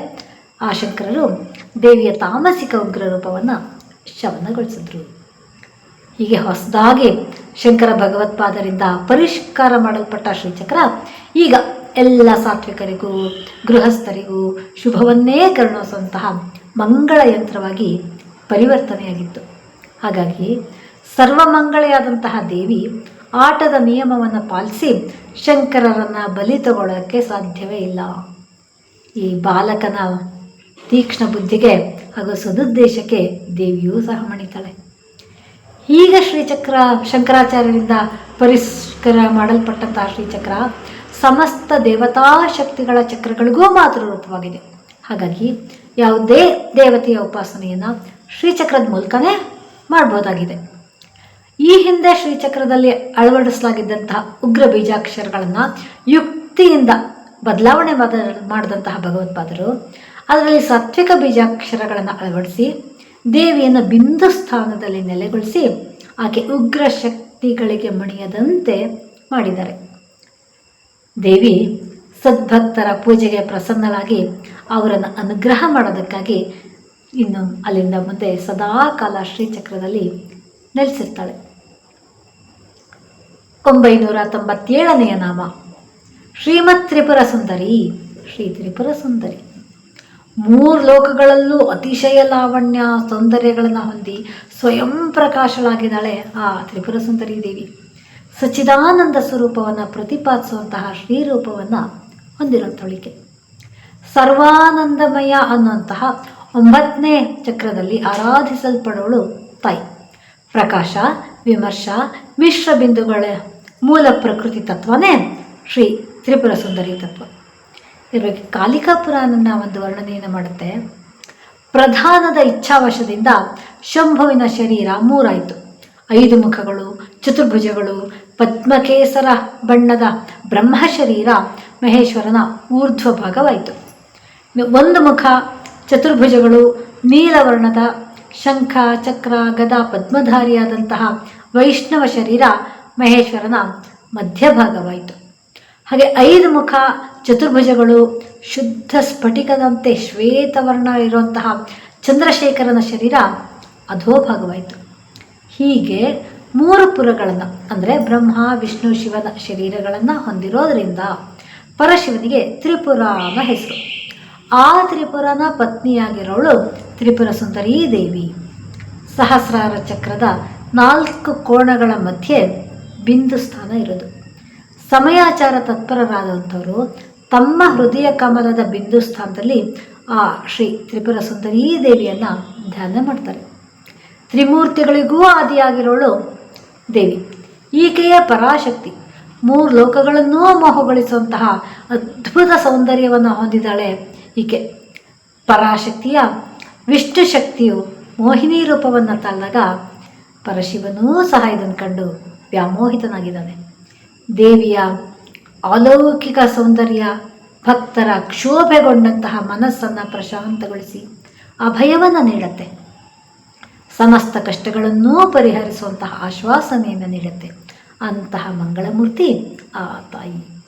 ಆ ಶಂಕರರು ದೇವಿಯ ತಾಮಸಿಕ ಉಗ್ರ ರೂಪವನ್ನು ಶಮನಗೊಳಿಸಿದ್ರು ಹೀಗೆ ಹೊಸದಾಗಿ ಶಂಕರ ಭಗವತ್ಪಾದರಿಂದ ಪರಿಷ್ಕಾರ ಮಾಡಲ್ಪಟ್ಟ ಶ್ರೀಚಕ್ರ ಈಗ ಎಲ್ಲ ಸಾತ್ವಿಕರಿಗೂ, ಗೃಹಸ್ಥರಿಗೂ ಶುಭವನ್ನೇ ಕರುಣಿಸುವಂತಹ ಮಂಗಳ ಯಂತ್ರವಾಗಿ ಪರಿವರ್ತನೆಯಾಗಿತ್ತು. ಹಾಗಾಗಿ ಸರ್ವಮಂಗಳೆಯಾದಂತಹ ದೇವಿ ಆಟದ ನಿಯಮವನ್ನು ಪಾಲಿಸಿ ಶಂಕರರನ್ನು ಬಲಿ ತಗೊಳ್ಳೋಕ್ಕೆ ಸಾಧ್ಯವೇ ಇಲ್ಲ. ಈ ಬಾಲಕನ ತೀಕ್ಷ್ಣ ಬುದ್ಧಿಗೆ ಹಾಗೂ ಸದುದ್ದೇಶಕ್ಕೆ ದೇವಿಯೂ ಸಹ ಮಣಿತಾಳೆ. ಈಗ ಶ್ರೀಚಕ್ರ ಶಂಕರಾಚಾರ್ಯರಿಂದ ಪರಿಷ್ಕರ ಮಾಡಲ್ಪಟ್ಟಂತಹ ಶ್ರೀಚಕ್ರ ಸಮಸ್ತ ದೇವತಾ ಶಕ್ತಿಗಳ ಚಕ್ರಗಳಿಗೂ ಮಾತೃ ರೂಪವಾಗಿದೆ ಹಾಗಾಗಿ ಯಾವುದೇ ದೇವತೆಯ ಉಪಾಸನೆಯನ್ನು ಶ್ರೀಚಕ್ರದ ಮೂಲಕನೇ ಮಾಡಬಹುದಾಗಿದೆ. ಈ ಹಿಂದೆ ಶ್ರೀಚಕ್ರದಲ್ಲಿ ಅಳವಡಿಸಲಾಗಿದ್ದಂತಹ ಉಗ್ರ ಬೀಜಾಕ್ಷರಗಳನ್ನು ಯುಕ್ತಿಯಿಂದ ಬದಲಾವಣೆ ಮಾಡ ಮಾಡಿದಂತಹ ಭಗವತ್ಪಾದರು. ಅದರಲ್ಲಿ ಸಾತ್ವಿಕ ಬೀಜಾಕ್ಷರಗಳನ್ನು ಅಳವಡಿಸಿ ದೇವಿಯನ್ನು ಬಿಂದು ಸ್ಥಾನದಲ್ಲಿ ನೆಲೆಗೊಳಿಸಿ ಆಕೆ ಉಗ್ರ ಶಕ್ತಿಗಳಿಗೆ ಮಣಿಯದಂತೆ ಮಾಡಿದ್ದಾರೆ. ದೇವಿ ಸದ್ಭಕ್ತರ ಪೂಜೆಗೆ ಪ್ರಸನ್ನಳಾಗಿ ಅವರನ್ನು ಅನುಗ್ರಹ ಮಾಡೋದಕ್ಕಾಗಿ ಇನ್ನು ಅಲ್ಲಿಂದ ಮುಂದೆ ಸದಾ ಕಾಲ ಶ್ರೀಚಕ್ರದಲ್ಲಿ ನೆಲೆಸಿರ್ತಾಳೆ. ಒಂಬೈನೂರ ತೊಂಬತ್ತೇಳನೆಯ ನಾಮ. ಶ್ರೀಮತ್ ತ್ರಿಪುರ ಸುಂದರಿ, ಶ್ರೀ ತ್ರಿಪುರ ಸುಂದರಿ. ಮೂರು ಲೋಕಗಳಲ್ಲೂ ಅತಿಶಯ ಲಾವಣ್ಯ ಸೌಂದರ್ಯಗಳನ್ನು ಹೊಂದಿ ಸ್ವಯಂ ಪ್ರಕಾಶಳಾಗಿದ್ದಾಳೆ ಆ ತ್ರಿಪುರ ಸುಂದರಿ ದೇವಿ. ಸಚ್ಚಿದಾನಂದ ಸ್ವರೂಪವನ್ನು ಪ್ರತಿಪಾದಿಸುವಂತಹ ಶ್ರೀರೂಪವನ್ನು ಹೊಂದಿರುವಂಥವಳಿಕೆ ಸರ್ವಾನಂದಮಯ ಅನ್ನುವಂತಹ ಒಂಬತ್ತನೇ ಚಕ್ರದಲ್ಲಿ ಆರಾಧಿಸಲ್ಪಡೋಳು ತಾಯಿ. ಪ್ರಕಾಶ, ವಿಮರ್ಶ, ಮಿಶ್ರ ಬಿಂದುಗಳ ಮೂಲ ಪ್ರಕೃತಿ ತತ್ವನೇ ಶ್ರೀ ತ್ರಿಪುರ ಸುಂದರಿ ತತ್ವ. ಇದ್ರ ಕಾಲಿಕಾ ಪುರಾಣನ ಒಂದು ವರ್ಣನೆಯನ್ನು ಮಾಡುತ್ತೆ. ಪ್ರಧಾನದ ಇಚ್ಛಾವಶದಿಂದ ಶಂಭುವಿನ ಶರೀರ ಮೂರಾಯಿತು. ಐದು ಮುಖಗಳು, ಚತುರ್ಭುಜಗಳು, ಪದ್ಮಕೇಸರ ಬಣ್ಣದ ಬ್ರಹ್ಮ ಶರೀರ ಮಹೇಶ್ವರನ ಊರ್ಧ್ವ ಭಾಗವಾಯಿತು ಒಂದು ಮುಖ, ಚತುರ್ಭುಜಗಳು, ನೀಲವರ್ಣದ ಶಂಖ, ಚಕ್ರ, ಗದ ಪದ್ಮಧಾರಿಯಾದಂತಹ ವೈಷ್ಣವ ಶರೀರ ಮಹೇಶ್ವರನ ಮಧ್ಯಭಾಗವಾಯಿತು. ಹಾಗೆ ಐದು ಮುಖ ಚತುರ್ಭುಜಗಳು ಶುದ್ಧ ಸ್ಫಟಿಕದಂತೆ ಶ್ವೇತವರ್ಣ ಇರುವಂತಹ ಚಂದ್ರಶೇಖರನ ಶರೀರ ಅಧೋಭಾಗವಾಯಿತು. ಹೀಗೆ ಮೂರು ಪುರಗಳನ್ನು, ಅಂದರೆ ಬ್ರಹ್ಮ, ವಿಷ್ಣು, ಶಿವನ ಶರೀರಗಳನ್ನು ಹೊಂದಿರೋದರಿಂದ ಪರಶಿವನಿಗೆ ತ್ರಿಪುರ ಅನ್ನೋ ಹೆಸರು. ಆ ತ್ರಿಪುರನ ಪತ್ನಿಯಾಗಿರೋಳು ತ್ರಿಪುರ ಸುಂದರೀ ದೇವಿ. ಸಹಸ್ರಾರ ಚಕ್ರದ ನಾಲ್ಕು ಕೋಣಗಳ ಮಧ್ಯೆ ಬಿಂದು ಸ್ಥಾನ ಇರೋದು. ಸಮಯಾಚಾರ ತತ್ಪರರಾದಂಥವರು ತಮ್ಮ ಹೃದಯ ಕಮಲದ ಬಿಂದು ಸ್ಥಾನದಲ್ಲಿ ಆ ಶ್ರೀ ತ್ರಿಪುರ ಸುಂದರೀ ದೇವಿಯನ್ನು ಧ್ಯಾನ ಮಾಡ್ತಾರೆ. ತ್ರಿಮೂರ್ತಿಗಳಿಗೂ ಆದಿಯಾಗಿರೋಳು ದೇವಿ. ಈಕೆಯ ಪರಾಶಕ್ತಿ, ಮೂರು ಲೋಕಗಳನ್ನೂ ಮೋಹಗೊಳಿಸುವಂತಹ ಅದ್ಭುತ ಸೌಂದರ್ಯವನ್ನು ಹೊಂದಿದ್ದಾಳೆ ಈಕೆ. ಪರಾಶಕ್ತಿಯ ವಿಷ್ಣು ಶಕ್ತಿಯು ಮೋಹಿನಿ ರೂಪವನ್ನು ತಾಳಿದಾಗ ಪರಶಿವನೂ ಸಹ ಇದನ್ನು ಕಂಡು ವ್ಯಾಮೋಹಿತನಾಗಿದ್ದಾನೆ. ದೇವಿಯ ಅಲೌಕಿಕ ಸೌಂದರ್ಯ, ಭಕ್ತರ ಕ್ಷೋಭೆಗೊಂಡಂತಹ ಮನಸ್ಸನ್ನು ಪ್ರಶಾಂತಗೊಳಿಸಿ ಅಭಯವನ್ನು ನೀಡುತ್ತೆ. ಸಮಸ್ತ ಕಷ್ಟಗಳನ್ನೂ ಪರಿಹರಿಸುವಂತಹ ಆಶ್ವಾಸನೆಯನ್ನು ನೀಡುತ್ತೆ. ಅಂತಹ ಮಂಗಳಮೂರ್ತಿ ಆ ತಾಯಿ.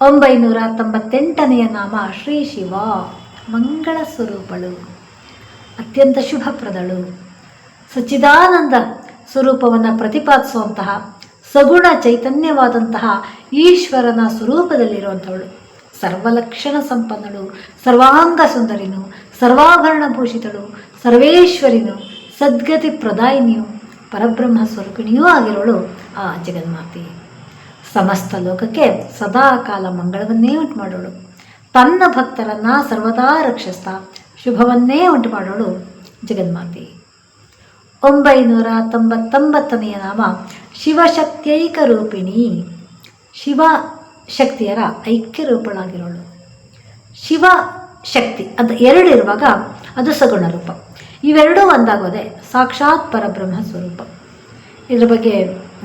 ಒಂಬೈನೂರ ತೊಂಬತ್ತೆಂಟನೆಯ ನಾಮ ಶ್ರೀ ಶಿವ. ಮಂಗಳ ಸ್ವರೂಪಳು. ಅತ್ಯಂತ ಶುಭಪ್ರದಳು. ಸಚ್ಚಿದಾನಂದ ಸ್ವರೂಪವನ್ನು ಪ್ರತಿಪಾದಿಸುವಂತಹ ಸಗುಣ ಚೈತನ್ಯವಾದಂತಹ ಈಶ್ವರನ ಸ್ವರೂಪದಲ್ಲಿರುವಂಥವಳು. ಸರ್ವಲಕ್ಷಣ ಸಂಪನ್ನಳು, ಸರ್ವಾಂಗ ಸುಂದರಿನು, ಸರ್ವಾಭರಣ ಭೂಷಿತಳು, ಸರ್ವೇಶ್ವರಿನು, ಸದ್ಗತಿ ಪ್ರದಾಯಿನಿಯು, ಪರಬ್ರಹ್ಮ ಸ್ವರೂಪಿಣಿಯೂ ಆಗಿರೋಳು ಆ ಜಗನ್ಮಾತೆ. ಸಮಸ್ತ ಲೋಕಕ್ಕೆ ಸದಾ ಕಾಲ ಮಂಗಳವನ್ನೇ ಉಂಟು ಮಾಡೋಳು ತನ್ನ ಭಕ್ತರನ್ನ ಸರ್ವದಾ ರಕ್ಷಿಸ್ತಾ ಶುಭವನ್ನೇ ಉಂಟು ಮಾಡೋಳು ಜಗನ್ಮಾತೆ. ಒಂಬೈನೂರ ತೊಂಬತ್ತೊಂಬತ್ತನೆಯ ನಾಮ ಶಿವಶಕ್ತೈಕ ರೂಪಿಣಿ ಶಿವ ಶಕ್ತಿಯರ ಐಕ್ಯ ರೂಪಣಾಗಿರೋಳು ಶಿವ ಶಕ್ತಿ ಅದು ಎರಡು ಇರುವಾಗ ಅದು ಸಗುಣ ರೂಪ. ಇವೆರಡೂ ಒಂದಾಗೋದೆ ಸಾಕ್ಷಾತ್ ಪರಬ್ರಹ್ಮ ಸ್ವರೂಪ. ಇದರ ಬಗ್ಗೆ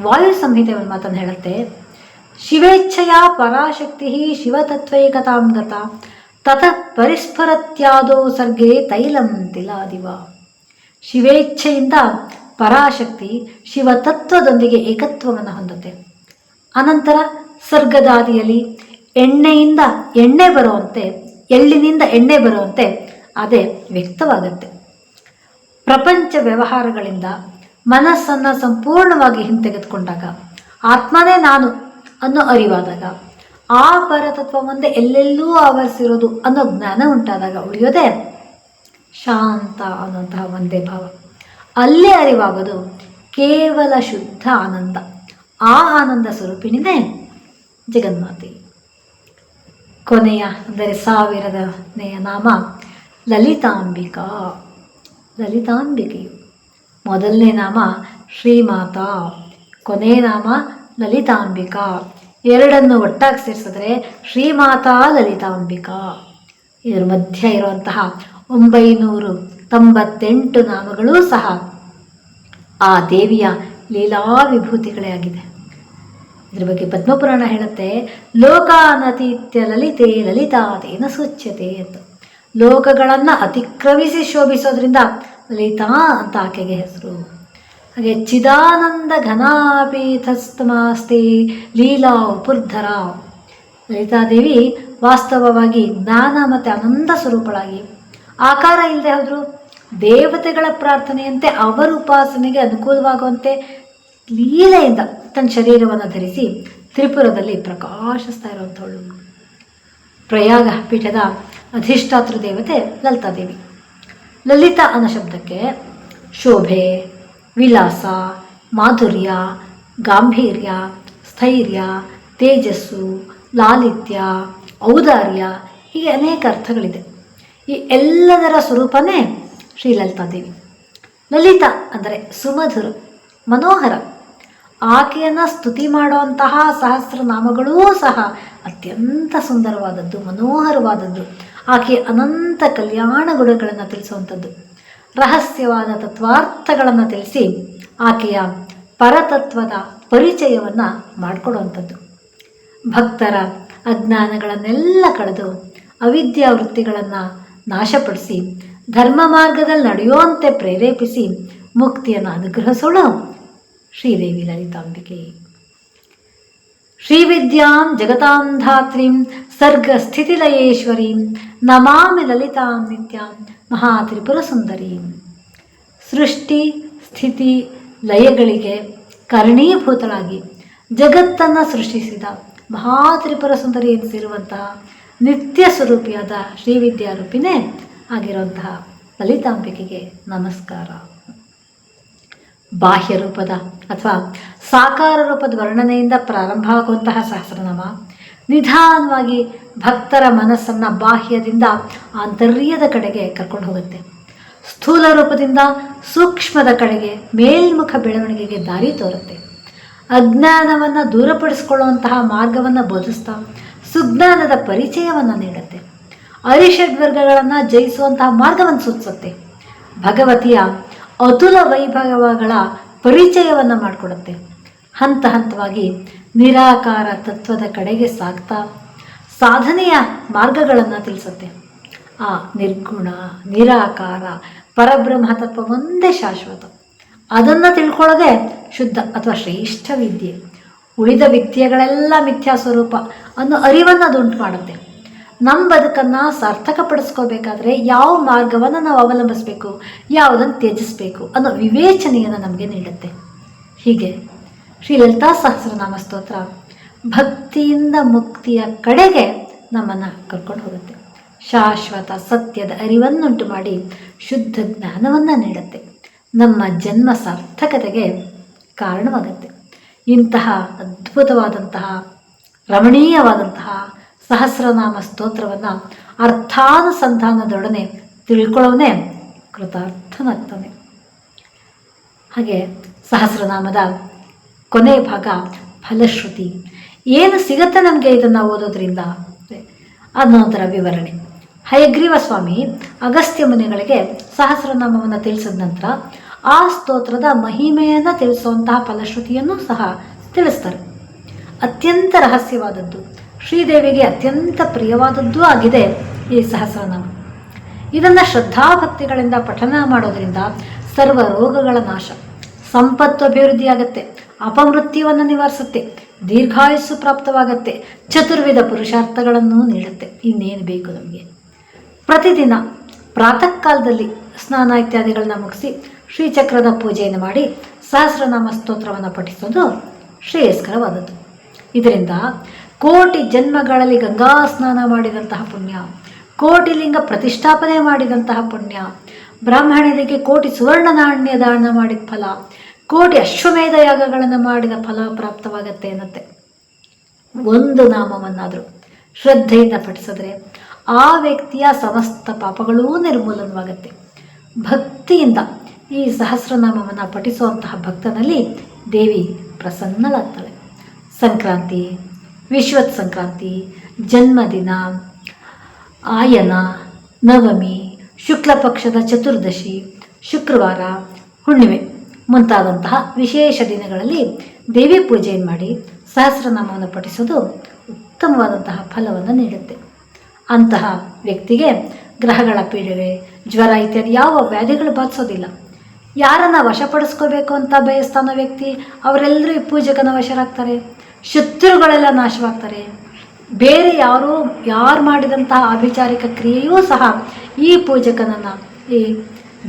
ವಾಯು ಸಂಹಿತೆ ಒಂದು ಮಾತನ್ನು ಹೇಳುತ್ತೆ. ಶಿವೇಚ್ಛೆಯ ಪರಾಶಕ್ತಿ ಶಿವತತ್ವೈಕತಾಂ ಗತ. ತತ ಪರಿಸ್ಫರತ್ಯಾದೋ ಸರ್ಗೆ ತೈಲಂ ತಿಲಾದಿವ. ಶಿವೇಚ್ಛೆಯಿಂದ ಪರಾಶಕ್ತಿ ಶಿವತತ್ವದೊಂದಿಗೆ ಏಕತ್ವವನ್ನು ಹೊಂದುತ್ತೆ. ಅನಂತರ ಸ್ವರ್ಗದಾದಿಯಲ್ಲಿ ಎಣ್ಣೆಯಿಂದ ಎಣ್ಣೆ ಬರುವಂತೆ, ಎಳ್ಳಿನಿಂದ ಎಣ್ಣೆ ಬರುವಂತೆ ಅದೇ ವ್ಯಕ್ತವಾಗುತ್ತೆ. ಪ್ರಪಂಚ ವ್ಯವಹಾರಗಳಿಂದ ಮನಸ್ಸನ್ನು ಸಂಪೂರ್ಣವಾಗಿ ಹಿಂತೆಗೆದುಕೊಂಡಾಗ, ಆತ್ಮನೇ ನಾನು ಅನ್ನೋ ಅರಿವಾದಾಗ, ಆ ಪರತತ್ವ ಮುಂದೆ ಎಲ್ಲೆಲ್ಲೂ ಆವರಿಸಿರೋದು ಅನ್ನೋ ಜ್ಞಾನ ಉಂಟಾದಾಗ ಉಳಿಯೋದೇ ಶಾಂತ ಅನ್ನೋಂತಹ ಒಂದೇ ಭಾವ. ಅಲ್ಲೇ ಅರಿವಾಗೋದು ಕೇವಲ ಶುದ್ಧ ಆನಂದ. ಆ ಆನಂದ ಸ್ವರೂಪಿನಿದೆ ಜಗನ್ಮಾತೆ. ಕೊನೆಯ, ಅಂದರೆ ಸಾವಿರದನೆಯ ನಾಮ, ಲಲಿತಾಂಬಿಕಾ. ಲಲಿತಾಂಬಿಕೆಯು ಮೊದಲನೇ ನಾಮ ಶ್ರೀಮಾತಾ, ಕೊನೆಯ ನಾಮ ಲಲಿತಾಂಬಿಕಾ. ಎರಡನ್ನು ಒಟ್ಟಾಗಿ ಸೇರಿಸಿದ್ರೆ ಶ್ರೀಮಾತಾ ಲಲಿತಾಂಬಿಕಾ. ಇದರ ಮಧ್ಯ ಇರುವಂತಹ ಒಂಬೈನೂರು ತೊಂಬತ್ತೆಂಟು ನಾಮಗಳೂ ಸಹ ಆ ದೇವಿಯ ಲೀಲಾ ವಿಭೂತಿಗಳೇ ಆಗಿದೆ. ಇದ್ರ ಬಗ್ಗೆ ಪದ್ಮಪುರಾಣ ಹೇಳುತ್ತೆ ಲೋಕಾನತೀತ್ಯ ಲಲಿತೆ ಲಲಿತಾದೇನ ಸ್ವಚ್ಛತೆ ಅಂತ. ಲೋಕಗಳನ್ನು ಅತಿಕ್ರಮಿಸಿ ಶೋಭಿಸೋದ್ರಿಂದ ಲಲಿತಾ ಅಂತ ಆಕೆಗೆ ಹೆಸರು. ಹಾಗೆ ಚಿದಾನಂದ ಘನಾಪೀಠಸ್ತಮಾಸ್ತೆ ಲೀಲಾ ಉಪುರ್ಧರ. ಲಲಿತಾದೇವಿ ವಾಸ್ತವವಾಗಿ ಜ್ಞಾನ ಮತ್ತು ಆನಂದ ಸ್ವರೂಪಳಾಗಿ. ಆಕಾರ ಇಲ್ಲದೆ ಹೋದ್ರು ದೇವತೆಗಳ ಪ್ರಾರ್ಥನೆಯಂತೆ ಅವರ ಉಪಾಸನೆಗೆ ಅನುಕೂಲವಾಗುವಂತೆ ಲೀಲೆಯಿಂದ ತನ್ನ ಶರೀರವನ್ನು ಧರಿಸಿ ತ್ರಿಪುರದಲ್ಲಿ ಪ್ರಕಾಶಿಸ್ತಾ ಇರುವಂಥವಳು ಪ್ರಯಾಗ ಪೀಠದ ಅಧಿಷ್ಠಾತೃ ದೇವತೆ ಲಲಿತಾದೇವಿ. ಲಲಿತಾ ಅನ್ನೋ ಶಬ್ದಕ್ಕೆ ಶೋಭೆ ವಿಲಾಸ ಮಾಧುರ್ಯ, ಗಾಂಭೀರ್ಯ, ಸ್ಥೈರ್ಯ, ತೇಜಸ್ಸು, ಲಾಲಿತ್ಯ, ಔದಾರ್ಯ ಹೀಗೆ ಅನೇಕ ಅರ್ಥಗಳಿದೆ. ಈ ಎಲ್ಲದರ ಸ್ವರೂಪನೇ ಶ್ರೀ ಲಲಿತಾ ಲಲಿತ ಅಂದರೆ ಸುಮಧುರ, ಮನೋಹರ. ಆಕೆಯನ್ನು ಸ್ತುತಿ ಮಾಡುವಂತಹ ಸಹಸ್ರನಾಮಗಳೂ ಸಹ ಅತ್ಯಂತ ಸುಂದರವಾದದ್ದು, ಮನೋಹರವಾದದ್ದು. ಆಕೆಯ ಅನಂತ ಕಲ್ಯಾಣ ಗುಣಗಳನ್ನು ತಿಳಿಸುವಂಥದ್ದು. ರಹಸ್ಯವಾದ ತತ್ವಾರ್ಥಗಳನ್ನು ತಿಳಿಸಿ ಆಕೆಯ ಪರತತ್ವದ ಪರಿಚಯವನ್ನು ಮಾಡಿಕೊಡುವಂಥದ್ದು. ಭಕ್ತರ ಅಜ್ಞಾನಗಳನ್ನೆಲ್ಲ ಕಳೆದು ಅವಿದ್ಯಾ ವೃತ್ತಿಗಳನ್ನು ನಾಶಪಡಿಸಿ ಧರ್ಮ ಮಾರ್ಗದಲ್ಲಿ ನಡೆಯುವಂತೆ ಪ್ರೇರೇಪಿಸಿ ಮುಕ್ತಿಯನ್ನು ಅನುಗ್ರಹಿಸೋಳು ಶ್ರೀದೇವಿ ಲಲಿತಾಂಬಿಕೆ. ಶ್ರೀವಿದ್ಯಾಂ ಜಗತಾಂ ಧಾತ್ರೀಂ ಸರ್ಗ ಸ್ಥಿತಿಲಯೇಶ್ವರೀಂ ನಮಾಮಿ ಲಲಿತಾಂ ನಿತ್ಯಾಂ ಮಹಾತ್ರಿಪುರ ಸುಂದರೀಂ. ಸೃಷ್ಟಿ, ಸ್ಥಿತಿ, ಲಯಗಳಿಗೆ ಕರ್ಣೀಭೂತರಾಗಿ ಜಗತ್ತನ್ನು ಸೃಷ್ಟಿಸಿದ ಮಹಾತ್ರಿಪುರ ಸುಂದರಿ ಎನಿಸಿರುವಂತಹ ನಿತ್ಯ ಸ್ವರೂಪಿಯಾದ ಶ್ರೀವಿದ್ಯಾರೂಪಿನೇ ಆಗಿರುವಂತಹ ಫಲಿತಾಂಬಿಕೆಗೆ ನಮಸ್ಕಾರ. ಬಾಹ್ಯ ರೂಪದ ಅಥವಾ ಸಾಕಾರ ರೂಪದ ವರ್ಣನೆಯಿಂದ ಪ್ರಾರಂಭ ಆಗುವಂತಹ ಸಹಸ್ರನಾಮ, ನಿಧಾನವಾಗಿ ಭಕ್ತರ ಮನಸ್ಸನ್ನು ಬಾಹ್ಯದಿಂದ ಆಂತರ್ಯದ ಕಡೆಗೆ ಕರ್ಕೊಂಡು ಹೋಗುತ್ತೆ. ಸ್ಥೂಲ ರೂಪದಿಂದ ಸೂಕ್ಷ್ಮದ ಕಡೆಗೆ ಮೇಲ್ಮುಖ ಬೆಳವಣಿಗೆಗೆ ದಾರಿ ತೋರುತ್ತೆ. ಅಜ್ಞಾನವನ್ನು ದೂರಪಡಿಸ್ಕೊಳ್ಳುವಂತಹ ಮಾರ್ಗವನ್ನು ಬೋಧಿಸ್ತಾ ಸುಜ್ಞಾನದ ಪರಿಚಯವನ್ನು ನೀಡುತ್ತೆ. ಅರಿಷಡ್ವರ್ಗಗಳನ್ನು ಜಯಿಸುವಂತಹ ಮಾರ್ಗವನ್ನು ಸೂಚಿಸುತ್ತೆ. ಭಗವತಿಯ ಅತುಲ ವೈಭವಗಳ ಪರಿಚಯವನ್ನು ಮಾಡಿಕೊಡುತ್ತೆ. ಹಂತ ಹಂತವಾಗಿ ನಿರಾಕಾರ ತತ್ವದ ಕಡೆಗೆ ಸಾಗ್ತಾ ಸಾಧನೆಯ ಮಾರ್ಗಗಳನ್ನು ತಿಳಿಸುತ್ತೆ. ಆ ನಿರ್ಗುಣ, ನಿರಾಕಾರ, ಪರಬ್ರಹ್ಮ ತತ್ವ ಒಂದೇ ಶಾಶ್ವತ. ಅದನ್ನು ತಿಳ್ಕೊಳ್ಳೋದೇ ಶುದ್ಧ ಅಥವಾ ಶ್ರೇಷ್ಠ ವಿದ್ಯೆ. ಉಳಿದ ವಿದ್ಯೆಗಳೆಲ್ಲ ಮಿಥ್ಯಾ ಸ್ವರೂಪ ಅನ್ನೋ ಅರಿವನ್ನು ಅದು ಉಂಟು ಮಾಡುತ್ತೆ. ನಮ್ಮ ಬದುಕನ್ನು ಸಾರ್ಥಕಪಡಿಸ್ಕೋಬೇಕಾದ್ರೆ ಯಾವ ಮಾರ್ಗವನ್ನು ನಾವು ಅವಲಂಬಿಸಬೇಕು, ಯಾವುದನ್ನು ತ್ಯಜಿಸಬೇಕು ಅನ್ನೋ ವಿವೇಚನೆಯನ್ನು ನಮಗೆ ನೀಡುತ್ತೆ. ಹೀಗೆ ಶ್ರೀ ಲಲಿತಾ ಸಹಸ್ರನಾಮ ಸ್ತೋತ್ರ ಭಕ್ತಿಯಿಂದ ಮುಕ್ತಿಯ ಕಡೆಗೆ ನಮ್ಮನ್ನು ಕರ್ಕೊಂಡು ಹೋಗುತ್ತೆ. ಶಾಶ್ವತ ಸತ್ಯದ ಅರಿವನ್ನುಂಟು ಮಾಡಿ ಶುದ್ಧ ಜ್ಞಾನವನ್ನು ನೀಡುತ್ತೆ. ನಮ್ಮ ಜನ್ಮ ಸಾರ್ಥಕತೆಗೆ ಕಾರಣವಾಗುತ್ತೆ. ಇಂತಹ ಅದ್ಭುತವಾದಂತಹ ರಮಣೀಯವಾದಂತಹ ಸಹಸ್ರನಾಮ ಸ್ತೋತ್ರವನ್ನು ಅರ್ಥಾನುಸಂಧಾನದೊಡನೆ ತಿಳ್ಕೊಳ್ಳೋನೇ ಕೃತಾರ್ಥನಾಗ್ತಾನೆ. ಹಾಗೆ ಸಹಸ್ರನಾಮದ ಕೊನೆ ಭಾಗ, ಫಲಶ್ರುತಿ. ಏನು ಸಿಗತ್ತೆ ನಮಗೆ ಇದನ್ನು ಓದೋದ್ರಿಂದ? ಅನ್ನೋದರ ವಿವರಣೆ. ಹಯಗ್ರೀವ ಸ್ವಾಮಿ, ಅಗಸ್ತ್ಯ ಮುನಿಗಳಿಗೆ ಸಹಸ್ರನಾಮವನ್ನು ತಿಳಿಸಿದ ನಂತರ ಆ ಸ್ತೋತ್ರದ ಮಹಿಮೆಯನ್ನು ತಿಳಿಸುವಂತಹ ಫಲಶ್ರುತಿಯನ್ನು ಸಹ ತಿಳಿಸ್ತಾರೆ. ಅತ್ಯಂತ ರಹಸ್ಯವಾದದ್ದು. ಶ್ರೀದೇವಿಗೆ ಅತ್ಯಂತ ಪ್ರಿಯವಾದದ್ದೂ ಆಗಿದೆ ಈ ಸಹಸ್ರನಾಮ. ಇದನ್ನು ಶ್ರದ್ಧಾಭಕ್ತಿಗಳಿಂದ ಪಠನ ಮಾಡೋದ್ರಿಂದ ಸರ್ವ ರೋಗಗಳ ನಾಶ, ಸಂಪತ್ತು ಅಭಿವೃದ್ಧಿಯಾಗತ್ತೆ, ಅಪಮೃತ್ಯವನ್ನು ನಿವಾರಿಸುತ್ತೆ, ದೀರ್ಘಾಯುಸ್ಸು ಪ್ರಾಪ್ತವಾಗತ್ತೆ, ಚತುರ್ವಿಧ ಪುರುಷಾರ್ಥಗಳನ್ನು ನೀಡುತ್ತೆ. ಇನ್ನೇನು ಬೇಕು ನಮಗೆ? ಪ್ರತಿದಿನ ಪ್ರಾತಃ ಕಾಲದಲ್ಲಿ ಸ್ನಾನ ಇತ್ಯಾದಿಗಳನ್ನ ಮುಗಿಸಿ ಶ್ರೀಚಕ್ರದ ಪೂಜೆಯನ್ನು ಮಾಡಿ ಸಹಸ್ರನಾಮ ಸ್ತೋತ್ರವನ್ನು ಪಠಿಸೋದು ಶ್ರೇಯಸ್ಕರವಾದದ್ದು. ಇದರಿಂದ ಕೋಟಿ ಜನ್ಮಗಳಲ್ಲಿ ಗಂಗಾ ಸ್ನಾನ ಮಾಡಿದಂತಹ ಪುಣ್ಯ, ಕೋಟಿ ಲಿಂಗ ಪ್ರತಿಷ್ಠಾಪನೆ ಮಾಡಿದಂತಹ ಪುಣ್ಯ, ಬ್ರಾಹ್ಮಣರಿಗೆ ಕೋಟಿ ಸುವರ್ಣ ನಾಣ್ಯ ದಾನ ಮಾಡಿದ ಫಲ, ಕೋಟಿ ಅಶ್ವಮೇಧ ಯಾಗಗಳನ್ನು ಮಾಡಿದ ಫಲ ಪ್ರಾಪ್ತವಾಗತ್ತೆ ಅನ್ನತ್ತೆ. ಒಂದು ನಾಮವನ್ನಾದರೂ ಶ್ರದ್ಧೆಯಿಂದ ಪಠಿಸಿದ್ರೆ ಆ ವ್ಯಕ್ತಿಯ ಸಮಸ್ತ ಪಾಪಗಳೂ ನಿರ್ಮೂಲನವಾಗುತ್ತೆ. ಭಕ್ತಿಯಿಂದ ಈ ಸಹಸ್ರನಾಮವನ್ನು ಪಠಿಸುವಂತಹ ಭಕ್ತನಲ್ಲಿ ದೇವಿ ಪ್ರಸನ್ನಳಾಗ್ತಾಳೆ. ಸಂಕ್ರಾಂತಿ ವಿಶ್ವತ್ ಸಂಕ್ರಾಂತಿ ಜನ್ಮದಿನ, ಆಯನ, ನವಮಿ ಶುಕ್ಲ ಪಕ್ಷದ ಚತುರ್ದಶಿ, ಶುಕ್ರವಾರ, ಹುಣ್ಣಿಮೆ ಮುಂತಾದಂತಹ ವಿಶೇಷ ದಿನಗಳಲ್ಲಿ ದೇವಿ ಪೂಜೆಯನ್ನು ಮಾಡಿ ಸಹಸ್ರನಾಮವನ್ನು ಪಠಿಸೋದು ಉತ್ತಮವಾದಂತಹ ಫಲವನ್ನು ನೀಡುತ್ತೆ. ಅಂತಹ ವ್ಯಕ್ತಿಗೆ ಗ್ರಹಗಳ ಪೀಡೆ ಜ್ವರ ಇತ್ಯಾದಿ ಯಾವ ವ್ಯಾಧಿಗಳು ಬಾಧಿಸೋದಿಲ್ಲ. ಯಾರನ್ನು ವಶಪಡಿಸ್ಕೋಬೇಕು ಅಂತ ಬಯಸ್ತಾನೋ ವ್ಯಕ್ತಿ, ಅವರೆಲ್ಲರೂ ಈ ಪೂಜಕನ ವಶರಾಗ್ತಾರೆ ಶತ್ರುಗಳೆಲ್ಲ ನಾಶವಾಗ್ತಾರೆ. ಬೇರೆ ಯಾರೋ ಯಾರು ಮಾಡಿದಂತಹ ಅಭಿಚಾರಿಕ ಕ್ರಿಯೆಯೂ ಸಹ ಈ ಪೂಜಕನನ್ನು, ಈ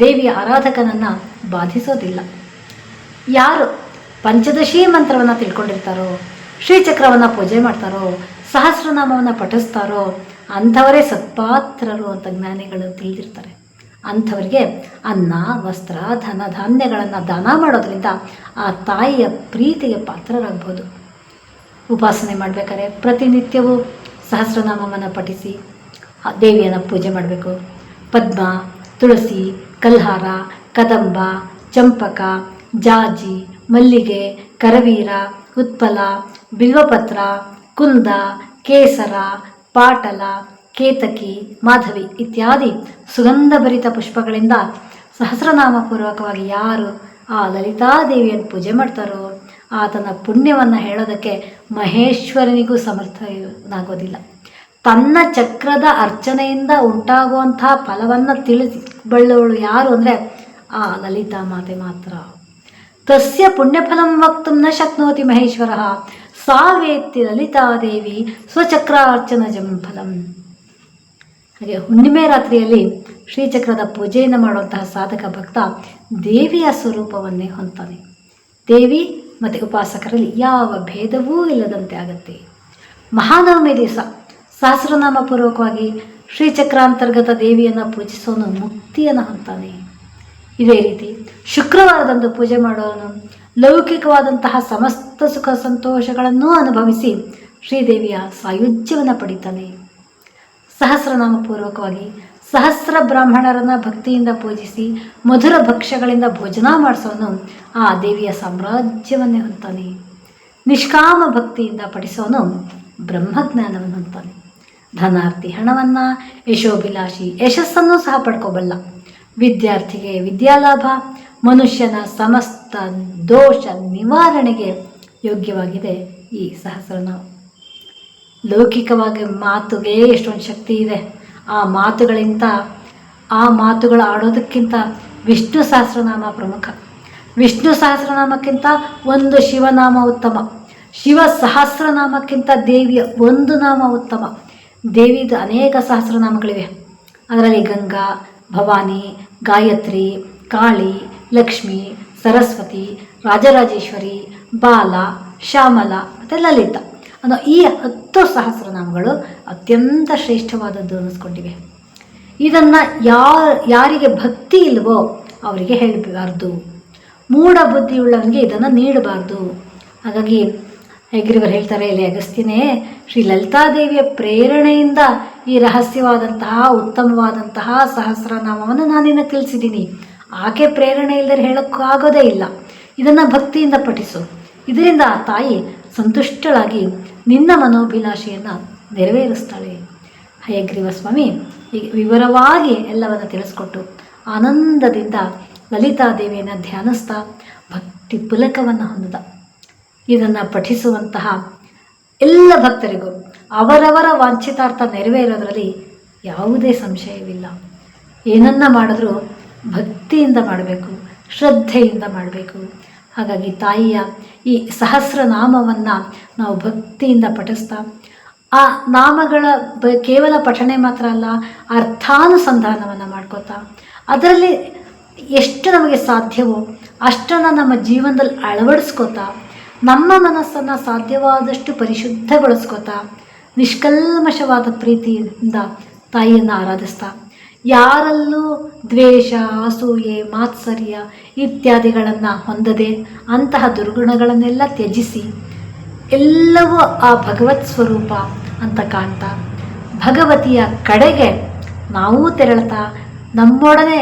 ದೇವಿಯ ಆರಾಧಕನನ್ನು ಬಾಧಿಸೋದಿಲ್ಲ. ಯಾರು ಪಂಚದಶಿ ಮಂತ್ರವನ್ನು ತಿಳ್ಕೊಂಡಿರ್ತಾರೋ, ಶ್ರೀಚಕ್ರವನ್ನು ಪೂಜೆ ಮಾಡ್ತಾರೋ, ಸಹಸ್ರನಾಮವನ್ನು ಪಠಿಸ್ತಾರೋ, ಅಂಥವರೇ ಸತ್ಪಾತ್ರರು ಅಂತ ಜ್ಞಾನಿಗಳು ತಿಳಿದಿರ್ತಾರೆ. ಅಂಥವರಿಗೆ ಅನ್ನ, ವಸ್ತ್ರ, ಧನ ಧಾನ್ಯಗಳನ್ನು ದಾನ ಮಾಡೋದ್ರಿಂದ ಆ ತಾಯಿಯ ಪ್ರೀತಿಗೆ ಪಾತ್ರರಾಗ್ಬೋದು. ಉಪಾಸನೆ ಮಾಡಬೇಕಾದ್ರೆ ಪ್ರತಿನಿತ್ಯವೂ ಸಹಸ್ರನಾಮವನ್ನು ಪಠಿಸಿ ದೇವಿಯನ್ನು ಪೂಜೆ ಮಾಡಬೇಕು. ಪದ್ಮ, ತುಳಸಿ, ಕಲ್ಹಾರ, ಕದಂಬ, ಚಂಪಕ, ಜಾಜಿ, ಮಲ್ಲಿಗೆ, ಕರವೀರ, ಉತ್ಪಲ, ಬಿಲ್ವಪತ್ರ, ಕುಂದ, ಕೇಸರ, ಪಾಟಲ, ಕೇತಕಿ, ಮಾಧವಿ ಇತ್ಯಾದಿ ಸುಗಂಧಭರಿತ ಪುಷ್ಪಗಳಿಂದ ಸಹಸ್ರನಾಮಪೂರ್ವಕವಾಗಿ ಯಾರು ಆ ಲಲಿತಾದೇವಿಯನ್ನು ಪೂಜೆ ಮಾಡ್ತಾರೋ ಆತನ ಪುಣ್ಯವನ್ನು ಹೇಳೋದಕ್ಕೆ ಮಹೇಶ್ವರನಿಗೂ ಸಮರ್ಥನಾಗೋದಿಲ್ಲ. ತನ್ನ ಚಕ್ರದ ಅರ್ಚನೆಯಿಂದ ಉಂಟಾಗುವಂತಹ ಫಲವನ್ನು ತಿಳಿಬಳ್ಳವಳು ಯಾರು ಅಂದರೆ, ಆ ಲಲಿತಾ ಮಾತೆ ಮಾತ್ರ. ತಸ್ಯ ಪುಣ್ಯಫಲಂ ವಕ್ತು ನ ಶಕ್ನೋತಿ ಮಹೇಶ್ವರ. ಸಾ ವೇತ್ತಿ ಲಲಿತಾದೇವಿ ಸ್ವಚಕ್ರಾರ್ಚನಜಂ ಫಲಂ. ಹಾಗೆ ಹುಣ್ಣಿಮೆ ರಾತ್ರಿಯಲ್ಲಿ ಶ್ರೀಚಕ್ರದ ಪೂಜೆಯನ್ನು ಮಾಡುವಂತಹ ಸಾಧಕ ಭಕ್ತ ದೇವಿಯ ಸ್ವರೂಪವನ್ನೇ ಹೊಂತಾನೆ ದೇವಿ ಮತ್ತು ಉಪಾಸಕರಲ್ಲಿ ಯಾವ ಭೇದವೂ ಇಲ್ಲದಂತೆ ಆಗುತ್ತೆ. ಮಹಾನವಮಿ ದಿವಸ, ಸಹಸ್ರನಾಮ ಪೂರ್ವಕವಾಗಿ ಶ್ರೀಚಕ್ರಾಂತರ್ಗತ ದೇವಿಯನ್ನು ಪೂಜಿಸೋನು ಮುಕ್ತಿಯನ್ನು ಹೊಂತಾನೆ ಇದೇ ರೀತಿ ಶುಕ್ರವಾರದಂದು ಪೂಜೆ ಮಾಡೋನು ಲೌಕಿಕವಾದಂತಹ ಸಮಸ್ತ ಸುಖ ಸಂತೋಷಗಳನ್ನು ಅನುಭವಿಸಿ ಶ್ರೀದೇವಿಯ ಸಾಯುಜ್ಯವನ್ನು ಪಡಿತಾನೆ. ಸಹಸ್ರನಾಮ ಪೂರ್ವಕವಾಗಿ ಸಹಸ್ರ ಬ್ರಾಹ್ಮಣರನ್ನು ಭಕ್ತಿಯಿಂದ ಪೂಜಿಸಿ ಮಧುರ ಭಕ್ಷ್ಯಗಳಿಂದ ಭೋಜನ ಮಾಡಿಸೋನು ಆ ದೇವಿಯ ಸಾಮ್ರಾಜ್ಯವನ್ನೇ ಹೊಂತಾನೆ ನಿಷ್ಕಾಮ ಭಕ್ತಿಯಿಂದ ಪಡಿಸೋನು ಬ್ರಹ್ಮಜ್ಞಾನವನ್ನು ಹೊಂತಾನೆ ಧನಾರ್ಥಿ ಹಣವನ್ನು, ಯಶೋಭಿಲಾಷಿ ಯಶಸ್ಸನ್ನು ಸಹ ಪಡ್ಕೋಬಲ್ಲ. ವಿದ್ಯಾರ್ಥಿಗೆ ವಿದ್ಯಾಲಾಭ, ಮನುಷ್ಯನ ಸಮಸ್ತ ದೋಷ ನಿವಾರಣೆಗೆ ಯೋಗ್ಯವಾಗಿದೆ ಈ ಸಹಸ್ರನಾಮ. ಲೌಕಿಕವಾಗಿ ಮಾತುಗೆ ಎಷ್ಟೊಂದು ಶಕ್ತಿ ಇದೆ. ಆ ಮಾತುಗಳಿಂದ, ಆ ಮಾತುಗಳು ಆಡೋದಕ್ಕಿಂತ ವಿಷ್ಣು ಸಹಸ್ರನಾಮ ಪ್ರಮುಖ. ವಿಷ್ಣು ಸಹಸ್ರನಾಮಕ್ಕಿಂತ ಒಂದು ಶಿವನಾಮ ಉತ್ತಮ. ಶಿವ ಸಹಸ್ರನಾಮಕ್ಕಿಂತ ದೇವಿಯ ಒಂದು ನಾಮ ಉತ್ತಮ. ದೇವಿದು ಅನೇಕ ಸಹಸ್ರನಾಮಗಳಿವೆ. ಅದರಲ್ಲಿ ಗಂಗಾ, ಭವಾನಿ, ಗಾಯತ್ರಿ, ಕಾಳಿ, ಲಕ್ಷ್ಮಿ, ಸರಸ್ವತಿ, ರಾಜರಾಜೇಶ್ವರಿ, ಬಾಲ, ಶ್ಯಾಮಲ ಮತ್ತು ಲಲಿತ ಅನ್ನೋ ಈ ಹತ್ತು ಸಹಸ್ರನಾಮಗಳು ಅತ್ಯಂತ ಶ್ರೇಷ್ಠವಾದದ್ದು ಅನ್ನಿಸ್ಕೊಂಡಿವೆ. ಇದನ್ನು ಯಾರ, ಯಾರಿಗೆ ಭಕ್ತಿ ಇಲ್ವೋ ಅವರಿಗೆ ಹೇಳಬಾರ್ದು. ಮೂಢ ಬುದ್ಧಿಯುಳ್ಳವನಿಗೆ ಇದನ್ನು ನೀಡಬಾರ್ದು. ಹಾಗಾಗಿ ಅಗ್ರಿವರ್ ಹೇಳ್ತಾರೆ, ಇಲ್ಲಿ ಅಗಸ್ತಿನೇ ಶ್ರೀ ಲಲಿತಾದೇವಿಯ ಪ್ರೇರಣೆಯಿಂದ ಈ ರಹಸ್ಯವಾದಂತಹ, ಉತ್ತಮವಾದಂತಹ ಸಹಸ್ರನಾಮವನ್ನು ನಾನಿನ್ನು ತಿಳಿಸಿದ್ದೀನಿ. ಆಕೆ ಪ್ರೇರಣೆ ಇಲ್ಲದೆ ಹೇಳೋಕ್ಕಾಗೋದೇ ಇಲ್ಲ. ಇದನ್ನು ಭಕ್ತಿಯಿಂದ ಪಠಿಸು. ಇದರಿಂದ ಆ ತಾಯಿ ಸಂತುಷ್ಟಳಾಗಿ ನಿನ್ನ ಮನೋಭಿಲಾಷೆಯನ್ನು ನೆರವೇರಿಸ್ತಾಳೆ. ಹಯಗ್ರೀವ ಸ್ವಾಮಿ ವಿವರವಾಗಿ ಎಲ್ಲವನ್ನು ತಿಳಿಸ್ಕೊಟ್ಟು ಆನಂದದಿಂದ ಲಲಿತಾದೇವಿಯನ್ನು ಧ್ಯಾನಿಸ್ತಾ ಭಕ್ತಿ ಪುಲಕವನ್ನು ಹೊಂದಿದ. ಇದನ್ನು ಪಠಿಸುವಂತಹ ಎಲ್ಲ ಭಕ್ತರಿಗೂ ಅವರವರ ವಾಂಛಿತಾರ್ಥ ನೆರವೇರೋದರಲ್ಲಿ ಯಾವುದೇ ಸಂಶಯವಿಲ್ಲ. ಏನನ್ನ ಮಾಡಿದ್ರೂ ಭಕ್ತಿಯಿಂದ ಮಾಡಬೇಕು, ಶ್ರದ್ಧೆಯಿಂದ ಮಾಡಬೇಕು. ಹಾಗಾಗಿ ತಾಯಿಯ ಈ ಸಹಸ್ರನಾಮವನ್ನು ನಾವು ಭಕ್ತಿಯಿಂದ ಪಠಿಸ್ತಾ, ಆ ನಾಮಗಳ ಬ ಕೇವಲ ಪಠಣೆ ಮಾತ್ರ ಅಲ್ಲ, ಅರ್ಥಾನುಸಂಧಾನವನ್ನು ಮಾಡ್ಕೋತಾ, ಅದರಲ್ಲಿ ಎಷ್ಟು ನಮಗೆ ಸಾಧ್ಯವೋ ಅಷ್ಟನ್ನು ನಮ್ಮ ಜೀವನದಲ್ಲಿ ಅಳವಡಿಸ್ಕೋತಾ, ನಮ್ಮ ಮನಸ್ಸನ್ನು ಸಾಧ್ಯವಾದಷ್ಟು ಪರಿಶುದ್ಧಗೊಳಿಸ್ಕೋತಾ, ನಿಷ್ಕಲ್ಮಶವಾದ ಪ್ರೀತಿಯಿಂದ ತಾಯಿಯನ್ನು ಆರಾಧಿಸ್ತಾ. ಯಾರಲ್ಲೂ ದ್ವೇಷ, ಅಸೂಯೆ, ಮಾತ್ಸರ್ಯ ಇತ್ಯಾದಿಗಳನ್ನು ಹೊಂದದೆ ಅಂತಹ ದುರ್ಗುಣಗಳನ್ನೆಲ್ಲ ತ್ಯಜಿಸಿ ಎಲ್ಲವೂ ಆ ಭಗವತ್ ಸ್ವರೂಪ ಅಂತ ಕಾಣ್ತಾ ಭಗವತಿಯ ಕಡೆಗೆ ನಾವೂ ತೆರಳ್ತಾ ನಮ್ಮೊಡನೆ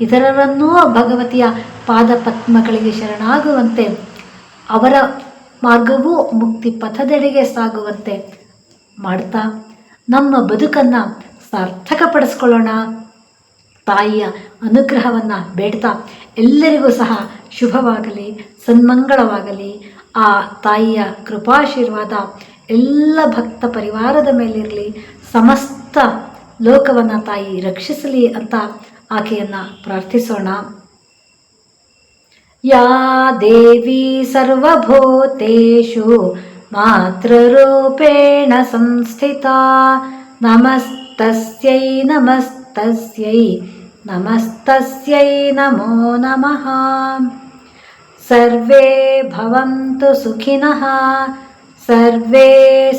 ಇತರರನ್ನೂ ಭಗವತಿಯ ಪಾದಪದ್ಮಗಳಿಗೆ ಶರಣಾಗುವಂತೆ, ಅವರ ಮಾರ್ಗವೂ ಮುಕ್ತಿ ಪಥದೆಡೆಗೆ ಸಾಗುವಂತೆ ಮಾಡ್ತಾ ನಮ್ಮ ಬದುಕನ್ನು ಸಾರ್ಥಕಪಡಿಸ್ಕೊಳ್ಳೋಣ. ತಾಯಿಯ ಅನುಗ್ರಹವನ್ನು ಬೇಡ್ತಾ ಎಲ್ಲರಿಗೂ ಸಹ ಶುಭವಾಗಲಿ, ಸನ್ಮಂಗಳವಾಗಲಿ. ಆ ತಾಯಿಯ ಕೃಪಾಶೀರ್ವಾದ ಎಲ್ಲ ಭಕ್ತ ಪರಿವಾರದ ಮೇಲಿರಲಿ. ಸಮಸ್ತ ಲೋಕವನ್ನು ತಾಯಿ ರಕ್ಷಿಸಲಿ ಅಂತ ಆಕೆಯನ್ನು ಪ್ರಾರ್ಥಿಸೋಣ. ಯಾ ದೇವಿ ಸರ್ವಭೂತೇಷು ಮಾತೃರೂಪೇಣ ಸಂಸ್ಥಿತ, ನಮಸ್ತಸ್ಯೈ ನಮಸ್ತಸ್ಯೈ. नमस्तस्यै नमो नमः। सर्वे भवन्तु सुखिनः सर्वे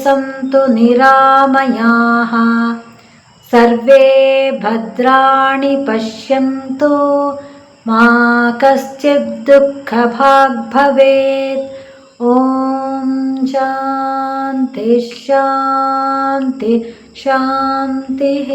सन्तु निरामयाः सर्वे भद्राणि पश्यन्तु मा कश्चित् दुःखभाग् भवेत्। ॐ शान्ति शान्ति शान्तिः।